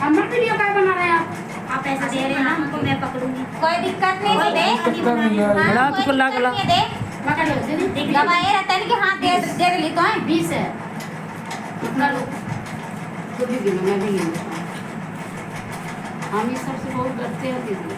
हमारे वीडियो क्या बना रहे आप? आप पैसे दे रहे हैं ना हमको मैं पकड़ूँगी। कोई दिक्कत नहीं कोई दे। दिक्कत नहीं है। हाँ, बड़ा कोई तो कल्ला दिक्कत कल्ला। नहीं है, दे। पकड़ लो दीदी दवाई रहता है कि हाँ दे दे रही तो है। बीस है। अपना लो। खुद ही गिनो मैं भी हम ये सबसे बहुत डरते हैं दीदी।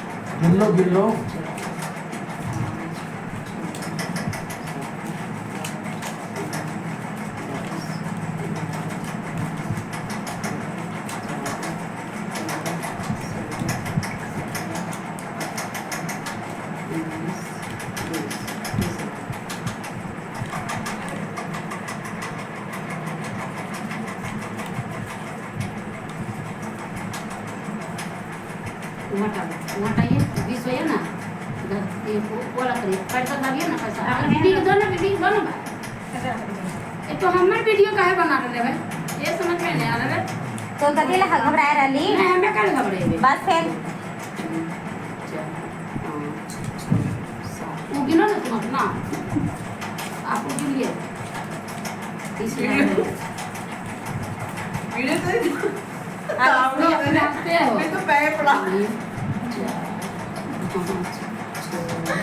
ਗਿੱਲੋ ਗਿੱਲੋ बीबी के दो ना बीबी के दो ना भाई तो हमर वीडियो काहे बना रहे भाई ये समझ में नहीं आ रहा है तो तके ले घबरा रहली मैं हमें काहे घबरे बस फिर वो गिनो ना तुम अपना आपको के लिए इसलिए वीडियो तो आप लोग पे हो मैं तो पैर पड़ा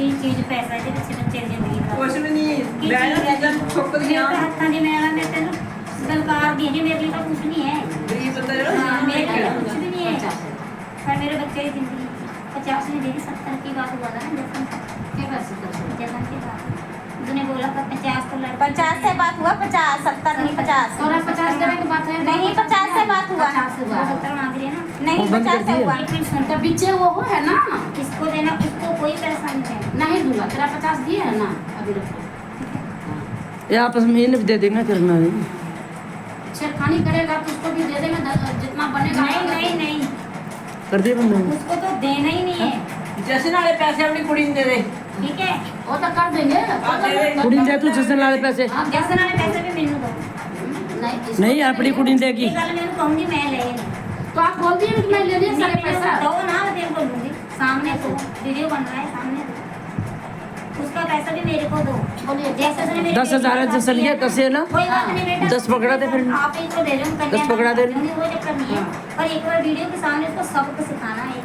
की चीज पैसा है पीछे बच्चे की जिंदगी का ਕੁਛ ਵੀ ਨਹੀਂ ਮੈਂ ਨਾ ਚੀਜ਼ਾਂ ਛੁੱਕ ਮੇਰੇ ਦੀਆਂ ਤਾਂ ਹੱਥਾਂ ਦੀ ਮੈਂ ਮੈਂ ਤੈਨੂੰ ਗਲਕਾਰ ਦੀ ਜੀ ਮੇਰੇ ਲਈ ਤਾਂ ਕੁਝ ਨਹੀਂ ਹੈ ਗਰੀਬ ਬੰਦਾ हाँ, ਜਿਹੜਾ मेरे लिए ਜਿਹੜਾ कुछ भी नहीं है पर मेरे बच्चे की जिंदगी पचास नहीं देगी सत्तर की बात हुआ था ना जखन क्या कर सकते हो जखन की बात उसने बोला था पचास तो लड़का पचास से बात हुआ पचास सत्तर नहीं पचास थोड़ा पचास देने की बात है नहीं पचास से बात हुआ पचास से वो बात सत्तर मांग रही है ना नहीं वो बंद पचास कर से दिए। हुआ एक मिनट सुन तो पीछे वो हो है ना किसको देना उसको कोई पैसा नहीं नहीं दूँगा। तेरा पचास दिए है ना अभी रखो ये आपस में इन्हें दे देंगे करना नहीं छेड़खानी करेगा तो उसको भी दे देंगे जितना बनेगा। नहीं नहीं नहीं। कर दे बंदे उसको तो देना ही नहीं है। हाँ। जैसे नाले पैसे अपनी कुड़ी दे दे। ठीक है। वो तो कर देंगे। हाँ, कुड़ी दे तू जैसे नाले पैसे। हाँ, जैसे नाले पैसे भी मिलने दो। नहीं अपनी कुड़ी देगी। मैं कहूँगी मैं ले तो आप बोल दिए मैं ले लिया सारे पैसा। दो ना मैं तेरे को सामने तो, दो वीडियो बन रहा है सामने तो। उसका पैसा भी मेरे को दो। दस हज़ार जैसे दस है ना? दस पकड़ा दे फिर। आप ही तो दे रहे दस पकड़ा दे। पर एक बार वीडियो के सामने उसको सबको सिखाना है।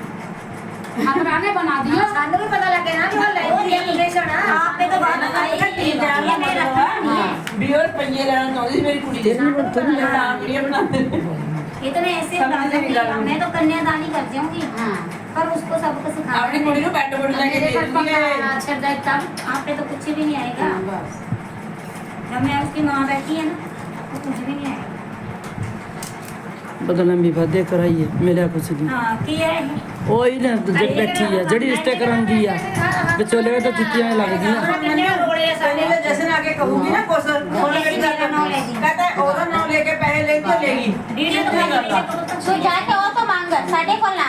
बना दिया। हाँ, भी पता लगे ना कि हाँ, है आप पे तो बात हाँ, आई रखा नहीं पंजे लेना मेरी कुड़ी तो दे। ये ऐसे मैं तो कन्यादानी कर जाऊँगी। हाँ। पर उसको सबको सिखा आपने कोड़ी नो बैट बोल लगे ये अच्छा देखता आप पे तो कुछ भी नहीं आएगा। हाँ, बस। जब मैं उसकी माँ बैठी है ना तो कुछ भी नहीं आएगा। बगल में विवादे कराइए मिले कुछ भी ओ ही। ना तो जब बैठी है जड़ी रिश्ते कराम दी है बिचोले में तो चिट्ठियाँ लग गई ना। हाँ, जैसे ना आगे कहूँगी ना कोसर कोने मेरी जाता कहता है और ना लेके पहले ले हाँ, तो लेगी। तो जाके और तो मांग साढ़े को ला।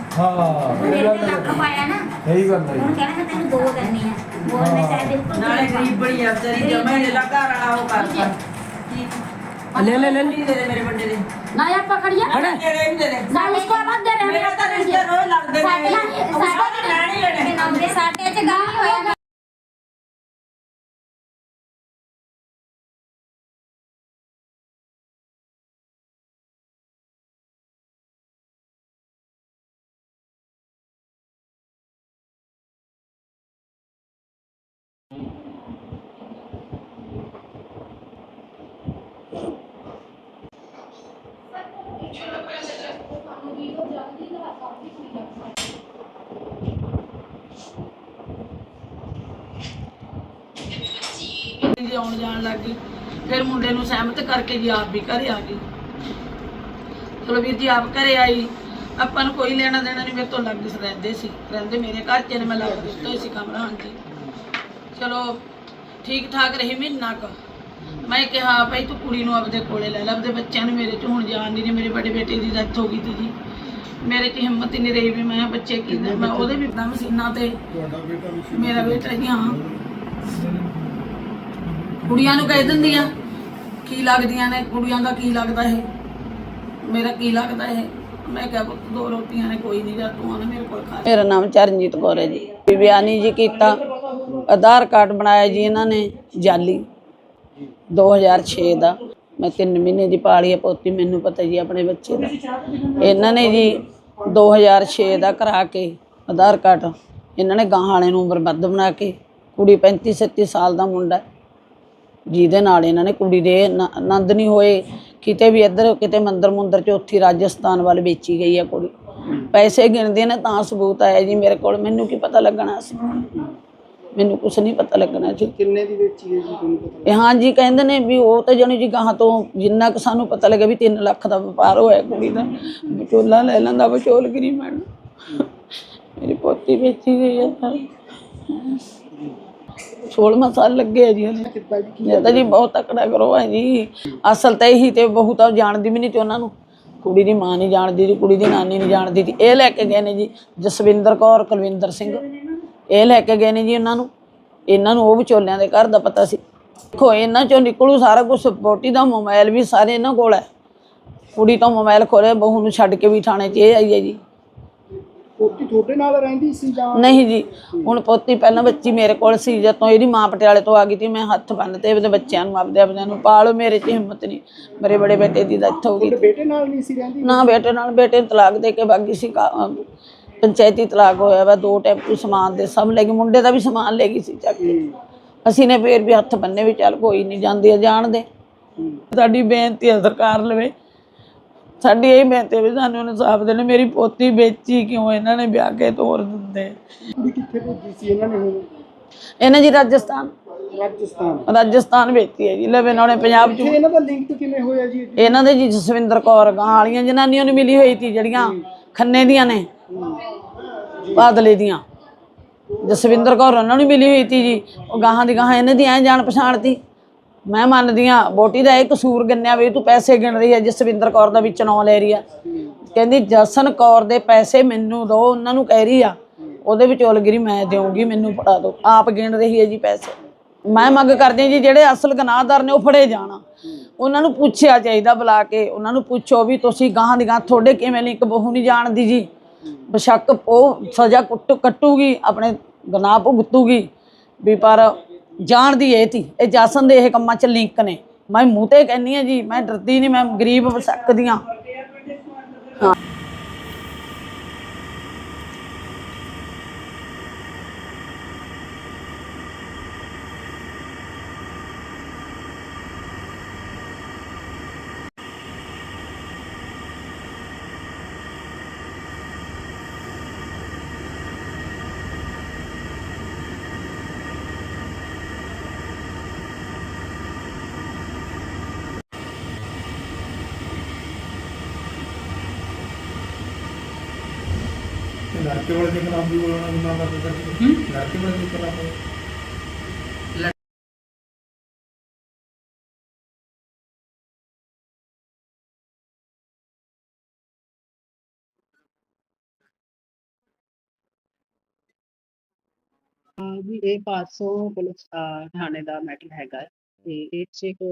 ਹਾਂ ਮੇਰੇ ਤੇ ਲੱਖ ਪਾਇਆ ਨਾ। ਸਹੀ ਗੱਲ ਹੈ ਹੁਣ ਕਹਿੰਦਾ ਤੈਨੂੰ ਦੋ ਕਰਨੀ ਆ। ਬੋਲ ਮੈਂ ਚਾਹੇ ਬਿਲਕੁਲ ਨਾਲੇ ਗਰੀਬ ਬੜੀ ਆ ਵਿਚਾਰੀ ਜਮਾ ਇਹਨੇ ਲੱਗਾ ਰਣਾ ਉਹ ਕਰ ਕਰ ਲੈ ਲੈ ਲੈ ਦੇ ਦੇ ਮੇਰੇ ਵੱਡੇ ਦੇ। ਨਾ ਯਾਰ ਪਕੜਿਆ ਖੜੇ ਜਿਹੜੇ ਨਹੀਂ ਦੇ। ਦੇ ਸਾਡੇ ਕੋ ਵੱਧ ਦੇ ਰਹੇ ਮੇਰੇ ਤਾਂ ਰਿਸ਼ਤੇ ਰੋਜ਼ ਲੱਗਦੇ ਨੇ। ਸਾਡੇ ਸਾਡੇ ਚ ਗਾਹ ਹੋਇਆ। ਆਉਣ ਜਾਣ ਲੱਗ। ਗਈ ਫਿਰ ਮੁੰਡੇ ਨੂੰ ਸਹਿਮਤ ਕਰਕੇ ਜੀ ਆਪ ਵੀ ਘਰੇ ਆ ਗਈ। ਚਲੋ ਵੀਰ ਜੀ ਆਪ ਘਰੇ ਆਈ। ਆਪਾਂ ਨੂੰ ਕੋਈ ਲੈਣਾ ਦੇਣਾ ਨਹੀਂ ਮੇਰੇ ਤੋਂ ਲੱਗ ਰਹਿੰਦੇ ਸੀ। ਰਹਿੰਦੇ ਮੇਰੇ ਘਰ ਚ ਨੇ ਮੈਂ ਲੱਗ ਦਿੱਤਾ ਹੋਇਆ ਸੀ ਕਮਰਾ ਹਾਂਜੀ। ਚਲੋ ਠੀਕ ਠਾਕ ਰਹੀ ਮਹੀਨਾ ਕੁ। ਮੈਂ ਕਿਹਾ ਭਾਈ ਤੂੰ ਕੁੜੀ ਨੂੰ ਆਪਦੇ ਕੋਲੇ ਲੈ ਲੈ ਆਪਦੇ ਬੱਚਿਆਂ ਨੂੰ ਮੇਰੇ ਚ ਹੁਣ ਜਾਣ ਨਹੀਂ ਮੇਰੇ ਵੱਡੇ ਬੇਟੇ ਦੀ ਡੈਥ ਹੋ ਗਈ ਸੀ ਜੀ। ਮੇਰੇ ਚ ਹਿੰਮਤ ਹੀ ਨਹੀਂ ਰਹੀ ਵੀ ਮੈਂ ਬੱਚੇ ਕੀ ਦੇ ਮੈਂ ਉਹਦੇ ਵੀ ਨਾ ਮਸ਼ੀਨਾਂ ਤੇ ਮੇਰਾ ਬੇਟਾ ਜੀ ਹਾਂ ਕੁੜੀਆਂ ਨੂੰ ਕਹਿ ਦਿੰਦੀਆਂ, ਕੀ ਲੱਗਦੀਆਂ ਨੇ, ਕੁੜੀਆਂ ਦਾ ਕੀ ਲੱਗਦਾ ਇਹ? ਮੇਰਾ ਕੀ ਲੱਗਦਾ ਇਹ? ਮੈਂ ਕਿਹਾ ਪੁੱਤ, ਦੋ ਰੋਟੀਆਂ ਨੇ, ਕੋਈ ਨਹੀਂ ਜਾ ਤੂੰ ਆਣਾ ਮੇਰੇ ਕੋਲ ਖਾ ਮੇਰਾ ਨਾਮ ਚਰਨਜੀਤ ਕੌਰ ਹੈ ਜੀ। ਵੀ ਜੀ ਕੀਤਾ। ਆਧਾਰ ਕਾਰਡ ਬਣਾਇਆ ਜੀ ਇਹਨਾਂ ਨੇ, ਜਾਲੀ। 2006 ਦਾ। ਮੈਂ 3 ਮਹੀਨੇ ਦੀ ਪਾਲੀ ਹੈ ਪੋਤੀ, ਮੈਨੂੰ ਪਤਾ ਜੀ ਆਪਣੇ ਬੱਚੇ ਦਾ। ਇਹਨਾਂ ਨੇ ਜੀ 2006 ਦਾ ਕਰਾ ਕੇ ਆਧਾਰ ਕਾਰਡ। ਇਹਨਾਂ ਨੇ ਗਾਂ ਵਾਲੇ ਨੂੰ ਉਮਰ ਵੱਧ ਬਣਾ ਕੇ। ਕੁੜੀ 35 37 ਸਾਲ ਦਾ ਮੁੰਡਾ ਜਿਹਦੇ ਨਾਲ ਇਹਨਾਂ ਨੇ ਕੁੜੀ ਦੇ ਆਨੰਦ ਨਹੀਂ ਹੋਏ। ਕਿਤੇ ਵੀ ਇੱਧਰ ਕਿਤੇ ਮੰਦਰ ਮੁੰਦਰ ਚੌਥੀ ਰਾਜਸਥਾਨ ਵੱਲ ਵੇਚੀ ਗਈ ਹੈ ਕੁੜੀ। ਪੈਸੇ ਗਿਣਦੇ ਨੇ ਤਾਂ ਸਬੂਤ ਆਇਆ ਜੀ ਮੇਰੇ ਕੋਲ। ਮੈਨੂੰ ਕੀ ਪਤਾ ਲੱਗਣਾ ਸੀ? ਮੈਨੂੰ ਕੁਝ ਨਹੀਂ ਪਤਾ ਲੱਗਣਾ ਸੀ ਕਿੰਨੇ ਦੀ ਵੇਚੀ ਹੈ ਜੀ ਤੁਹਾਨੂੰ ਪਤਾ ਹਾਂ ਜੀ ਕਹਿੰਦੇ ਨੇ ਵੀ ਉਹ ਤਾਂ ਜਾਣੀ ਜੀ ਗਾਹਾਂ ਤੋਂ ਜਿੰਨਾ ਕੁ ਸਾਨੂੰ ਪਤਾ ਲੱਗਾ ਵੀ 3 ਲੱਖ ਦਾ ਵਪਾਰ ਹੋਇਆ ਕੁੜੀ ਦਾ। ਵਿਚੋਲਾ ਲੈ ਲੈਂਦਾ ਵਿਚੋਲਗਰੀ ਮੈਡਮ। ਮੇਰੀ ਪੋਤੀ ਵੇਚੀ ਗਈ ਹੈ ਸਰ 16 ਸਾਲ ਲੱਗੇ ਆ ਜੀ ਹਲੇ। ਕਿੱਦਾਂ ਜੀ ਇਹ ਤਾਂ ਜੀ ਬਹੁਤ ਤਕੜਾ ਕਰੋ ਹੈ ਜੀ। ਅਸਲ ਤਾਂ ਇਹੀ ਤੇ ਬਹੂ ਤਾਂ ਜਾਣਦੀ ਵੀ ਨਹੀਂ ਤੇ ਉਹਨਾਂ ਨੂੰ। ਕੁੜੀ ਦੀ ਮਾਂ ਨਹੀਂ ਜਾਣਦੀ ਜੀ, ਕੁੜੀ ਦੀ ਨਾਨੀ ਨਹੀਂ ਜਾਣਦੀ ਸੀ ਇਹ ਲੈ ਕੇ ਗਏ ਨੇ ਜੀ ਜਸਵਿੰਦਰ ਕੌਰ, ਕੁਲਵਿੰਦਰ ਸਿੰਘ। ਇਹ ਲੈ ਕੇ ਗਏ ਨੇ ਜੀ ਉਹਨਾਂ ਨੂੰ। ਇਹਨਾਂ ਨੂੰ ਉਹ ਵਿਚੋਲਿਆਂ ਦੇ ਘਰ ਦਾ ਪਤਾ ਸੀ। ਦੇਖੋ, ਇਹਨਾਂ ਚੋਂ ਨਿਕਲੂ ਸਾਰਾ ਕੁਝ ਸਪੋਰਟੀ ਦਾ ਮੋਬਾਈਲ ਵੀ ਸਾਰੇ ਇਹਨਾਂ ਕੋਲ ਹੈ। ਕੁੜੀ ਤੋਂ ਮੋਬਾਈਲ ਖੋਲੇ ਬਹੂ ਨੂੰ ਛੱਡ ਕੇ ਵੀ ਥਾਣੇ 'ਚ ਇਹ ਆਈ ਹੈ ਜੀ। ਪੋਤੀ ਤੁਹਾਡੇ ਨਾਲ ਰਹਿੰਦੀ ਸੀ ਜਾਂ ਨਹੀਂ ਜੀ ਹੁਣ ਪੋਤੀ ਪਹਿਲਾਂ ਬੱਚੀ ਮੇਰੇ ਕੋਲ ਸੀ ਜਦੋਂ ਇਹਦੀ ਮਾਂ ਪਟਿਆਲੇ ਤੋਂ ਆ ਗਈ ਸੀ ਮੈਂ ਹੱਥ ਬੰਨ ਤੇ ਉਹਦੇ ਬੱਚਿਆਂ ਨੂੰ ਆਪਦੇ ਆਪਦਿਆਂ ਨੂੰ ਪਾਲੋ ਮੇਰੇ 'ਚ ਹਿੰਮਤ ਨਹੀਂ। ਮੇਰੇ ਬੜੇ ਬੇਟੇ ਦੀ ਡੈਥ ਹੋ ਗਈ। ਤੁਹਾਡੇ ਬੇਟੇ ਨਾਲ ਨਹੀਂ ਸੀ ਰਹਿੰਦੀ? ਨਾ ਬੇਟੇ ਨਾਲ ਬੇਟੇ ਨੂੰ ਤਲਾਕ ਦੇ ਕੇ ਬਾਗੀ ਸੀ ਕਾ- ਪੰਚਾਇਤੀ ਤਲਾਕ ਹੋਇਆ ਵਾ ਦੋ ਟੈਂਪੂ ਸਮਾਨ ਦੇ ਸਭ ਲੈ ਗਈ ਮੁੰਡੇ ਦਾ ਵੀ ਸਮਾਨ ਲੈ ਗਈ ਸੀ ਚੱਕ ਕੇ। ਅਸੀਂ ਨੇ ਫੇਰ ਵੀ ਹੱਥ ਬੰਨੇ ਵੀ ਚੱਲ ਕੋਈ ਨਹੀਂ ਜਾਂਦੀ ਆ ਜਾਣ ਦੇ ਸਾਡੀ ਬੇਨਤੀ ਹੈ ਸਰਕਾਰ ਲਵੇ ਸਾਡੀ ਇਹ ਬੇਨਤੀ ਹੈ ਵੀ ਸਾਨੂੰ ਇਨਸਾਫ ਦੇਣ। ਮੇਰੀ ਪੋਤੀ ਵੇਚੀ ਕਿਉਂ? ਇਹਨਾਂ ਨੇ ਵਿਆਹ ਕੇ ਤੋਰ ਦਿੰਦੇ। ਕੁੜੀ ਕਿੱਥੇ ਭੇਜੀ ਸੀ ਇਹਨਾਂ ਨੇ ਹੁਣ? ਇਹਨਾਂ ਜੀ ਰਾਜਸਥਾਨ। ਰਾਜਸਥਾਨ। ਰਾਜਸਥਾਨ ਵੇਚੀ ਹੈ ਜੀ। ਲਵੇ ਨਾਲੇ ਪੰਜਾਬ ਚ। ਇਹਨਾਂ ਦਾ ਲਿੰਕ ਕਿਵੇਂ ਹੋਇਆ ਜੀ ਇਹਨਾਂ ਦੇ ਜੀ ਜਸਵਿੰਦਰ ਕੌਰ ਗਾਂ ਵਾਲੀਆਂ ਜਨਾਨੀਆਂ ਨੂੰ ਮਿਲੀ ਹੋਈ ਸੀ ਜਿਹੜੀਆਂ ਖੰਨੇ ਦੀਆਂ ਨੇ। ਬਾਦਲੇ ਦੀਆਂ। ਜਸਵਿੰਦਰ ਕੌਰ ਉਹਨਾਂ ਨੂੰ ਮਿਲੀ ਹੋਈ ਸੀ ਜੀ। ਉਹ ਗਾਹਾਂ ਦੀ ਗਾਹਾਂ ਇਹਨਾਂ ਦੀ ਐ ਜਾਣ ਪਛਾਣ ਤੀ। ਮੈਂ ਮੰਨਦੀ ਆ ਬੋਟੀ ਦਾ ਇਹ ਕਸੂਰ ਗਿਣਿਆ ਵੀ ਤੂੰ ਪੈਸੇ ਗਿਣ ਰਹੀ ਹੈ ਜਸਵਿੰਦਰ ਕੌਰ ਦਾ ਵਿੱਚ ਨਾਂ ਲੈ ਰਹੀ ਆ। ਕਹਿੰਦੀ, ਜਸਨ ਕੌਰ ਦੇ ਪੈਸੇ ਮੈਨੂੰ ਦੋ, ਉਹਨਾਂ ਨੂੰ ਕਹਿ ਰਹੀ ਆ। ਉਹਦੇ ਵਿੱਚ ਉਲਗਰੀ ਮੈਂ ਦੇਵਾਂਗੀ ਮੈਨੂੰ ਫੜਾ ਦਿਓ ਆਪ ਗਿਣ ਰਹੀ ਹੈ ਜੀ ਪੈਸੇ। ਮੈਂ ਮੰਗ ਕਰਦੀ ਜੀ, ਜਿਹੜੇ ਅਸਲ ਗੁਨਾਹਗਾਰ ਨੇ ਉਹ ਫੜੇ ਜਾਣ। ਉਹਨਾਂ ਨੂੰ ਪੁੱਛਿਆ ਚਾਹੀਦਾ ਬੁਲਾ ਕੇ। ਉਹਨਾਂ ਨੂੰ ਪੁੱਛੋ ਵੀ ਤੁਸੀਂ ਗਾਹਾਂ ਦੀ ਗਾਂ ਤੁਹਾਡੇ ਕਿਵੇਂ ਲਿੰਕ ਬਹੂ ਨਹੀਂ ਜਾਣਦੀ ਜੀ। ਬੇਸ਼ੱਕ ਉਹ ਸਜ਼ਾ ਕੁੱਟ ਕੱਟੂਗੀ ਆਪਣੇ ਗੁਨਾਹ ਭੁਗਤੂਗੀ। ਵੀ ਪਰ ਜਾਣਦੀ ਇਹ ਤੀ ਇਹ ਜਾਸਨ ਦੇ ਇਹ ਕੰਮਾਂ 'ਚ ਲਿੰਕ ਨੇ। ਮੈਂ ਮੂੰਹ ਤੇ ਕਹਿੰਨੀ ਆ ਜੀ, ਮੈਂ ਡਰਦੀ ਨਹੀਂ, ਮੈਂ ਗਰੀਬ ਸਕਦੀ ਹਾਂ। लड़के वाले निकल आप भी बोलना गुनाह का करके लड़के वाले निकल आप ਜੀ ਇਹ 500 ਪੁਲਿਸ ਥਾਣੇ ਦਾ ਮੈਟਰ ਹੈਗਾ ਤੇ ਇਹ ਚ ਇੱਕ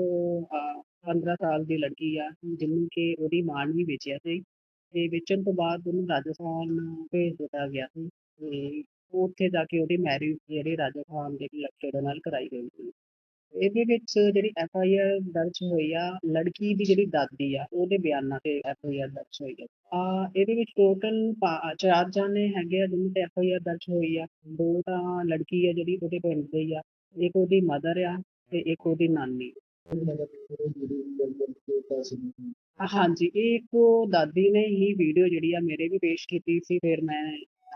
15 ਸਾਲ ਦੀ ਲੜਕੀ ਆ ਜਿਹਨੂੰ ਕਿ ਉਹਦੀ ਮਾਂ ਨੇ ਵੇਚਿਆ ਸੀ। ਤੇ ਵੇਚਣ ਤੋਂ ਬਾਅਦ ਉਹਨੂੰ ਰਾਜਸਥਾਨ ਭੇਜ ਦਿੱਤਾ ਗਿਆ ਸੀ ਤੇ ਉੱਥੇ ਜਾ ਕੇ ਉਹਦੀ ਮੈਰਿਜ ਜਿਹੜੀ ਰਾਜਸਥਾਨ ਦੇ ਲੜਕੇ ਨਾਲ ਕਰਾਈ ਗਈ ਸੀ। ਇਹਦੇ ਵਿੱਚ ਜਿਹੜੀ ਐਫ ਆਈ ਆਰ ਦਰਜ ਹੋਈ ਆ, ਲੜਕੀ ਦੀ ਜਿਹੜੀ ਦਾਦੀ ਆ, ਉਹਦੇ ਬਿਆਨਾਂ ਤੇ ਐਫ ਆਈ ਆਰ ਦਰਜ ਹੋਈ ਆ। ਆ ਇਹਦੇ ਵਿੱਚ ਟੋਟਲ ਚਾਰ ਜਾਣੇ ਹੈਗੇ ਆ ਜਿਹਨਾਂ ਤੇ ਐਫ ਆਈ ਆਰ ਦਰਜ ਹੋਈ ਆ। ਦੋ ਤਾਂ ਲੜਕੀ ਆ ਜਿਹੜੀ ਉਹਦੇ ਪਿੰਡ ਦੀ ਆ, ਇੱਕ ਉਹਦੀ ਮਦਰ ਆ ਤੇ ਇੱਕ ਉਹਦੀ ਨਾਨੀ। ਹਾਂਜੀ ਇਹ ਇੱਕ ਦਾਦੀ ਨੇ ਹੀ ਵੀਡੀਓ ਜਿਹੜੀ ਆ ਮੇਰੇ ਵੀ ਪੇਸ਼ ਕੀਤੀ ਸੀ ਫਿਰ ਮੈਂ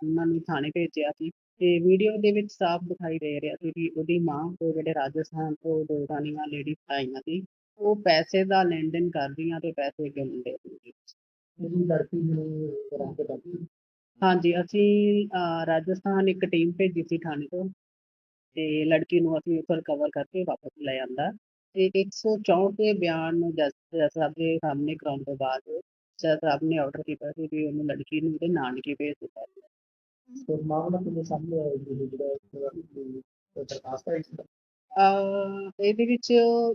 ਉਹਨਾਂ ਨੂੰ ਥਾਣੇ ਭੇਜਿਆ ਸੀ। ਤੇ ਵੀਡੀਓ ਦੇ ਵਿੱਚ ਸਾਫ਼ ਦਿਖਾਈ ਦੇ ਰਿਹਾ ਸੀ ਕਿ ਉਹਦੀ ਮਾਂ ਤੇ ਜਿਹੜੇ ਰਾਜਸਥਾਨ ਤੋਂ ਦੋ ਰਾਣੀਆਂ ਲੇਡੀ ਆਈਆਂ ਸੀ ਉਹ ਪੈਸੇ ਦਾ ਲੈਣ ਦੇਣ ਕਰਦੀਆਂ ਤੇ ਪੈਸੇ ਗਿਣਦੇ ਸੀ ਹਾਂਜੀ ਅਸੀਂ ਰਾਜਸਥਾਨ ਇੱਕ ਟੀਮ ਭੇਜੀ ਸੀ ਥਾਣੇ ਤੋਂ। ਤੇ ਲੜਕੀ ਨੂੰ ਅਸੀਂ ਉੱਥੋਂ ਰਿਕਵਰ ਕਰਕੇ ਵਾਪਸ ਲੈ ਆਂਦਾ। ਤੇ 164 ਦੇ ਬਿਆਨ ਨੂੰ ਜੱਜ ਸਾਹਿਬ ਦੇ ਸਾਹਮਣੇ ਕਰਾਉਣ ਤੋਂ ਬਾਅਦ ਜੱਜ ਸਾਹਿਬ ਨੇ ਆਰਡਰ ਕੀਤਾ ਸੀ ਕਿ ਉਹਨੂੰ ਲੜਕੀ ਨੂੰ ਉਹਦੇ ਨਾਨਕੇ ਭੇਜ ਦਿੱਤਾ ਜਾਵੇ। ਤੇ ਮਾਮਲਾ ਕਿਵੇਂ ਸਾਹਮਣੇ ਆਇਆ ਜੀ ਜਿਹੜਾ ਦਰਖਾਸਤ ਦਾ ਅਹ ਇਹਦੇ ਵਿੱਚ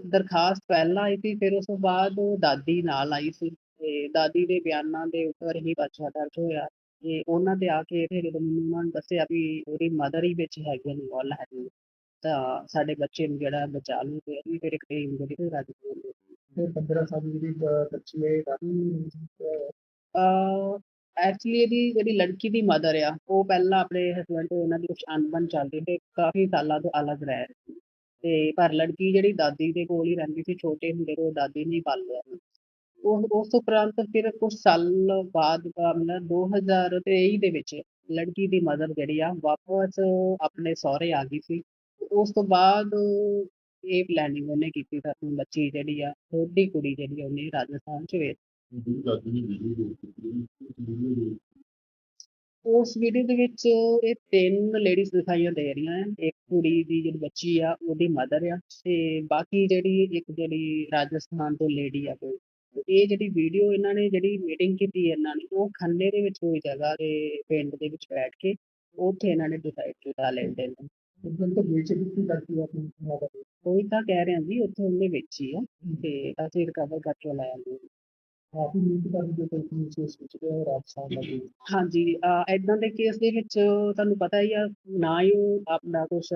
ਦਰਖਾਸਤ ਪਹਿਲਾਂ ਆਈ ਸੀ ਫਿਰ ਉਸ ਤੋਂ ਬਾਅਦ ਦਾਦੀ ਨਾਲ ਆਈ ਸੀ। ਤੇ ਦਾਦੀ ਦੇ ਬਿਆਨਾਂ ਦੇ ਉੱਪਰ ਹੀ ਪਰਚਾ ਦਰਜ ਹੋਇਆ। ਤੇ ਉਹਨਾਂ ਦੇ ਆ ਕੇ ਫਿਰ ਜਦੋਂ ਮੈਨੂੰ ਉਹਨਾਂ ਨੇ ਦੱਸਿਆ ਵੀ ਉਹਦੀ ਮਦਰ ਹੀ ਵਿੱਚ ਹੈਗੇ ਨੇ ਇਨਵੋਲ ਹੈਗੇ ਤਾਂ ਸਾਡੇ ਬੱਚੇ ਨੂੰ ਜਿਹੜਾ ਬਚਾ ਲੂ ਤੇ ਅਸੀਂ ਫਿਰ ਇੱਕ ਟੀਮ ਜਿਹੜੀ ਫਿਰ ਰਾਜੀ ਹੋਈ ਤੇ 15 ਸਾਲ ਦੀ ਬੱਚੀ ਹੈ ਅਹ। ਐਕਚੁਅਲੀ ਇਹਦੀ ਜਿਹੜੀ ਲੜਕੀ ਦੀ ਮਦਰ ਆ ਉਹ ਪਹਿਲਾਂ ਆਪਣੇ ਹਸਬੰਡ ਤੋਂ ਇਹਨਾਂ ਦੀ ਕੁਝ ਅਣਬਣ ਚੱਲਦੀ ਤੇ ਕਾਫੀ ਸਾਲਾਂ ਤੋਂ ਅਲੱਗ ਰਹਿ ਰਹੀ ਸੀ। ਤੇ ਪਰ ਲੜਕੀ ਜਿਹੜੀ ਦਾਦੀ ਦੇ ਕੋਲ ਹੀ ਰਹਿੰਦੀ ਸੀ ਛੋਟੇ ਹੁੰਦੇ ਤੋਂ ਦਾਦੀ ਨੇ ਪਾਲਿਆ ਉਹ ਉਸ ਉਪਰੰਤ ਫਿਰ ਕੁਝ ਸਾਲ ਬਾਅਦ ਦਾ ਮਤਲਬ 2023 ਦੇ ਵਿੱਚ ਲੜਕੀ ਦੀ ਮਦਰ ਜਿਹੜੀ ਆ ਵਾਪਸ ਆਪਣੇ ਸਹੁਰੇ ਆ ਗਈ ਸੀ। ਉਸ ਤੋਂ ਬਾਅਦ ਇਹ ਪਲੈਨਿੰਗ ਉਹਨੇ ਕੀਤੀ ਤਾਂ ਆਪਣੀ ਬੱਚੀ ਜਿਹੜੀ ਆ ਛੋਟੀ ਕੁੜੀ ਜਿਹੜੀ ਆ, ਉਹਨੇ ਰਾਜਸਥਾਨ ਚ ਵੇਚ ਉਸ ਵੀਡੀਓ ਦੇ ਵਿੱਚ ਇਹ ਤਿੰਨ ਲੇਡੀਜ਼ ਦਿਖਾਈਆਂ ਦੇ ਰਹੀਆਂ ਹੈ ਇੱਕ ਕੁੜੀ ਦੀ ਜਿਹੜੀ ਬੱਚੀ ਆ, ਉਹਦੀ ਮਦਰ ਆ ਤੇ ਬਾਕੀ ਜਿਹੜੀ ਇੱਕ ਜਿਹੜੀ ਰਾਜਸਥਾਨ ਤੋਂ ਲੇਡੀ ਆ ਕੋਈ। ਇਹ ਜਿਹੜੀ ਵੀਡੀਓ ਇਹਨਾਂ ਨੇ ਜਿਹੜੀ ਮੀਟਿੰਗ ਕੀਤੀ ਇਹਨਾਂ ਨੇ, ਉਹ ਖੰਨੇ ਦੇ ਵਿੱਚ ਹੋਈ ਜਗ੍ਹਾ ਦੇ ਪਿੰਡ ਦੇ ਵਿੱਚ ਬੈਠ ਕੇ, ਉੱਥੇ ਇਹਨਾਂ ਨੇ ਡਿਸਾਈਡ ਕੀਤਾ ਲੈਣ ਦੇਣ ਉਹਨਾਂ ਤੋਂ ਵੇਚ ਦਿੱਤੀ ਲੜਕੀ ਆਪਣੀ ਦਾ ਉਹੀ ਤਾਂ ਕਹਿ ਰਹੇ ਜੀ ਉੱਥੇ ਉਹਨੇ ਵੇਚੀ ਆ ਤੇ ਅਸੀਂ ਰਿਕਵਰ ਕਰਕੇ ਲੈ ਆਂਦੇ ਆਪ ਹੀ ਨੀਤ ਕਰ ਦਿੱਤੇ ਕੋਈ ਕੇਸ ਵਿੱਚ ਤੇ ਰਾਜਸਥਾਨ ਦਾ ਵੀ ਹਾਂਜੀ ਇਦਾਂ ਦੇ ਕੇਸ ਦੇ ਵਿੱਚ ਤੁਹਾਨੂੰ ਪਤਾ ਹੀ ਆ ਨਾ ਹੀ ਆਪਣਾ ਕੁਛ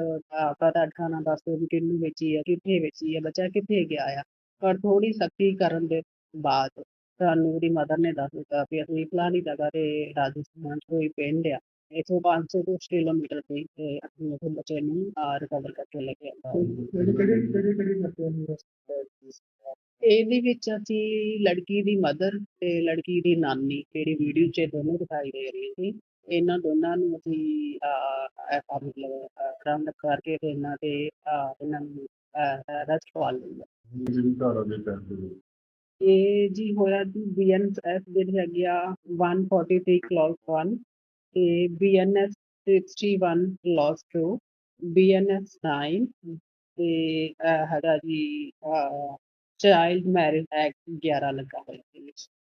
ਪਤਾ ਠਾਣਾ ਦੱਸਦੇ ਵੀ ਕਿਹਨੂੰ ਵੇਚੀ ਆ ਕਿੱਥੇ ਵੇਚੀ ਆ ਬੱਚਾ ਕਿੱਥੇ ਗਿਆ ਆ। ਪਰ ਥੋੜੀ ਸਖਤੀ ਕਰਨ ਦੇ ਬਾਅਦ ਸਾਨੂੰ ਉਹਦੀ ਮਦਰ ਨੇ ਦੱਸ ਦਿੱਤਾ ਵੀ ਅਸੀਂ ਫਲਾਣੀ ਜਗ੍ਹਾ ਤੇ ਰਾਜਸਥਾਨ 'ਚ ਕੋਈ ਪਿੰਡ ਆ। ਇੱਥੋਂ 500 ਤੋਂ ਕਿਲੋਮੀਟਰ ਤੇ ਤੇ ਅਸੀਂ ਉੱਥੇ ਬੱਚੇ ਨੂੰ ਰਿਕਵਰ ਕਰਕੇ ਲੈ ਕੇ ਆਂਦਾ ਕਿਹੜੀ ਕਿਹੜੀ ਕਿਹੜੀ ਕਿਹੜੀ ਬੱਚਿਆਂ ਨੂੰ ਰਸਤਾ ਇਹਦੇ ਵਿੱਚ ਅਸੀਂ ਲੜਕੀ ਦੀ ਮਦਰ ਤੇ ਲੜਕੀ ਦੀ ਨਾਨੀ ਜਿਹੜੀ ਵੀਡੀਓ 'ਚ ਦੋਨੋਂ ਦਿਖਾਈ ਦੇ ਰਹੀ ਸੀ ਇਹਨਾਂ ਦੋਨਾਂ ਨੂੰ ਅਸੀਂ ਅਹ, ਅਹ, ਮਤਲਬ ਰਾਉਂਡ ਅਪ ਕਰਕੇ ਤੇ ਇਹਨਾਂ ਤੇ ਅਹ, ਇਹਨਾਂ ਨੂੰ ਰੈਸਟ ਪਵਾ ਲਿਆ ਜਿਹੜੀ ਧਾਰਾ ਦੇ ਤਹਿਤ ਇਹ ਜੀ ਹੋਇਆ ਜੀ ਬੀਐਨਐਸ ਜਿਹੜੀ ਹੈਗੀ ਆ 143 ਕਲੌਜ਼ 1 ਤੇ ਬੀਐਨਐਸ 61 ਕਲੌਜ਼ 2 ਬੀਐਨਐਸ 9 ਤੇ ਅਹ, ਹੈਗਾ ਜੀ ਚਾਈਲਡ ਮੈਰਿਜ ਐਕਟ 11 ਲੱਗਾ ਹੋਇਆ ਇਹਦੇ ਵਿੱਚ